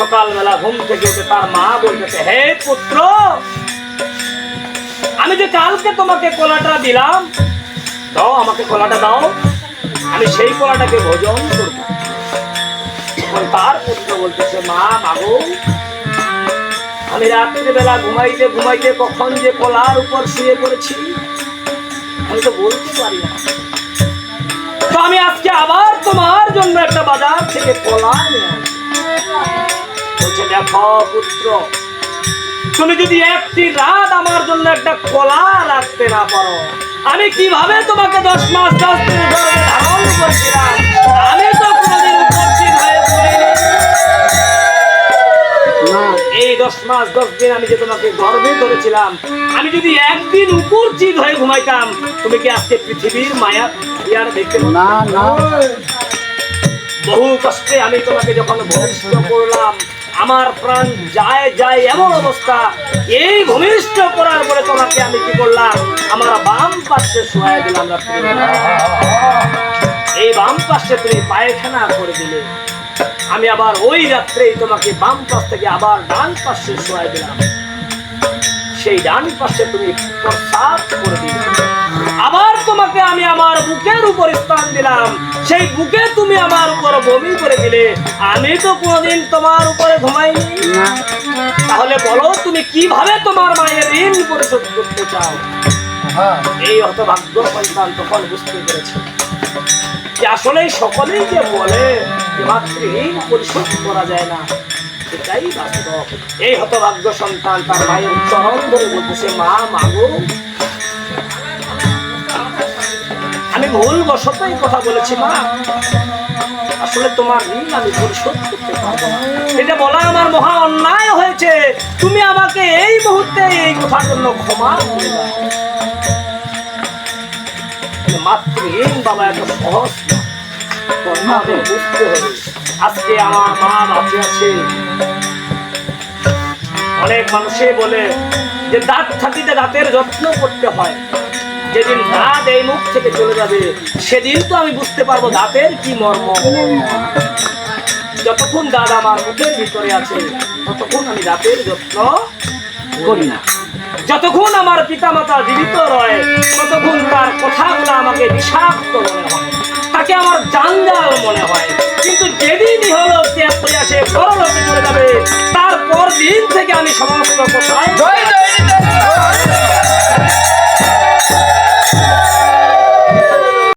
সকালবেলা ঘুম থেকে উঠে তার মা বলতেছে, হে পুত্র, আমি যে কালকে তোমাকে কলাটা দিলাম, দাও আমাকে কলাটা দাও, আমি সেই কলাটাকে ভোজন করব তার পুত্র বলতেছে, মা মাগো আমি রাতের বেলা ঘুমাইতে ঘুমাইতে কখন যে কলার উপর শুয়ে পড়েছি, আমি তো বলতে পারি না তো আমি আজকে আবার তোমার জন্য একটা বাজার থেকে কলা নিয়ে। বলছে দেখো পুত্র তুমি যদি একটি রাত আমার জন্য একটা কলা রাখতে না পারো আমি কীভাবে তোমাকে দশ মাস দশ দিন ধরে ধারণ করছিলাম? আমি তো কোনোদিন উপস্থিত হয়ে পড়িনি। এই দশ মাস দশ দিন আমি যে তোমাকে গর্বে ধরেছিলাম আমি যদি একদিন উপস্থিত হয়ে ঘুমাইতাম তুমি কি আজকে পৃথিবীর মায়া ইয়ার দেখতে না না। বহু কষ্টে আমি তোমাকে যখন ভূমিষ্ঠ করলাম আমার প্রাণ যায় যায় এমন অবস্থা। এই ভূমিষ্ঠ করার পরে তোমাকে আমি কি করলাম? আমার বাম পাশে শোয়াই দিলাম এই বাম পাশে তুমি পায়খানা করে দিলে। আমি আবার ওই রাত্রেই তোমাকে বাম পাশ থেকে আবার ডান পাশে শোয়াই দিলাম। সেই ডান পাশে তুমি প্রস্তাব করে দিলে। দিলাম। সেই বুকে তুমি আমার উপর বমি করে দিলে। আমি তো কোনোদিন তোমার উপরে ঘুমাইনি। তাহলে বলো, তুমি কীভাবে তোমার মায়ের ঋণ পরিশোধ করতে চাও? এই হতভাগ্য সন্তান তখন বুঝতে পেরেছে। যে আসলে সকলেই যে বলে যে মাতৃঋণ পরিশোধ করা যায় না এটাই বাস্তব। এই হতভাগ্য সন্তান তার মায়ের চরণ ধরে বলতেছে, মা মাগো ভুল বশতই কথা বলেছি, মা। আসলে তোমার ঋণ আমি পরিশোধ করতে পারব এটা বলা আমার মহা অন্যায় হয়েছে। তুমি আমাকে এই মুহূর্তে এই কথার জন্য ক্ষমা মাতৃহীন বাবা এত সহজ বুঝতে হবে। আজকে আমার মা বাঁচে আছে। অনেক মানুষে বলে যে দাঁত থাকিতে দাঁতের যত্ন করতে হয়। যেদিন দাঁত এই মুখ থেকে চলে যাবে, সেদিন তো আমি বুঝতে পারব দাঁতের কি মর্ম। যতক্ষণ দাঁত আমার মুখের ভিতরে আছে, ততক্ষণ আমি দাঁতের যত্ন করি না। যতক্ষণ আমার পিতামাতা জীবিত রয়, ততক্ষণ তার কথাগুলো আমাকে বিষাক্ত মনে হয়। তাকে আমার জাঙ্গাল মনে হয়। কিন্তু যেদিনই হলো ত্যাগ করে আসে পরলোকে চলে যাবে, তারপর দিন থেকে আমি সমস্ত কথায়